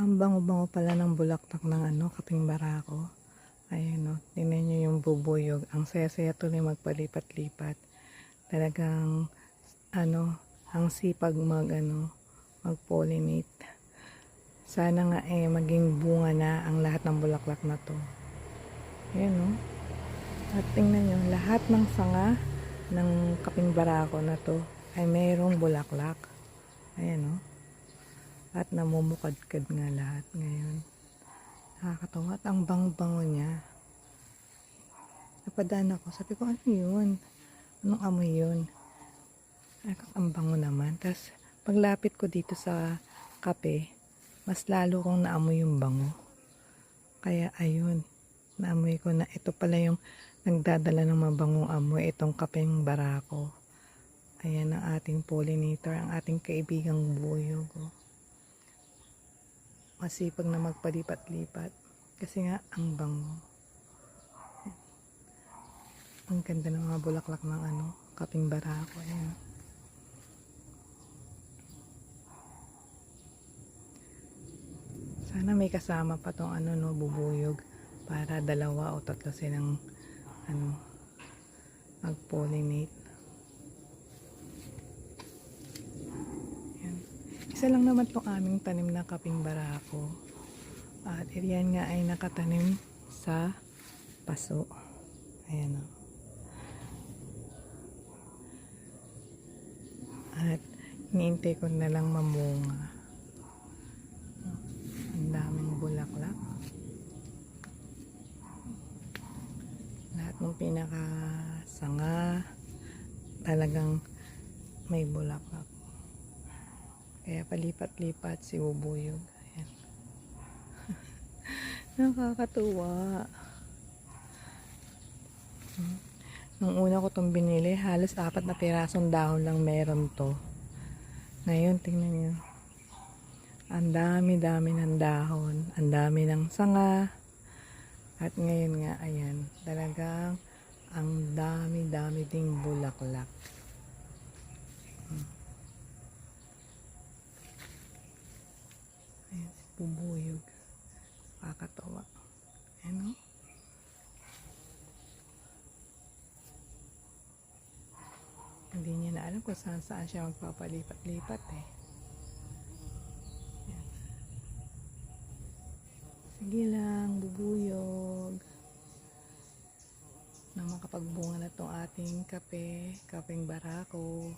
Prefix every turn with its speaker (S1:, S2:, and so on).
S1: Ang bango-bango pala ng bulaklak ng ano, kaping barako. Ayun no, tingnan nyo yung bubuyog. Ang saya-saya tuloy magpalipat-lipat. Talagang, ano, ang sipag mag, ano, mag-pollinate. Sana nga eh, maging bunga na ang lahat ng bulaklak na to. Ayun no. At tingnan nyo, lahat ng sanga ng kaping barako na to ay mayroong bulaklak. Ayan no. At namumukadkad nga lahat ngayon. Nakakatawa. At ang bang-bango niya. Napadaan ako. Sabi ko, ano yun? Anong amoy yun? Ang bango naman. Tapos, paglapit ko dito sa kape, mas lalo kong naamoy yung bango. Kaya, ayun. Naamoy ko na ito pala yung nagdadala ng mabangong amoy. Itong kapeng barako. Ayan ang ating pollinator, ang ating kaibigang buyog. Oh masipag na magpalipat-lipat. Kasi nga ang bango ang ganda ng mga bulaklak ng ano kaping barako ayan. Sana may kasama pa tong ano no bubuyog para dalawa o tatlo silang ano mag Isa lang naman itong aming tanim na kaping barako. At yan nga ay nakatanim sa paso. Ayan o. At iniintay ko na lang mamunga. Ang daming bulaklak. Lahat ng pinakasanga talagang may bulaklak. Kaya palipat-lipat si Bubuyog. Ayan. Nakakatuwa. Hmm. Nung una ko itong binili, halos apat na pirasong dahon lang meron to. Ngayon, tingnan niyo. Ang dami-dami ng dahon. Ang dami ng sanga. At ngayon nga, ayan, talagang ang dami-dami ding bulaklak. Ayan, si bubuyog. Kakatawa. Ano? Hindi niya na alam kung saan saan siya magpapalipat-lipat eh. Ayan. Sige lang, bubuyog. Na makapagbunga na tong ating kape, kapeng barako.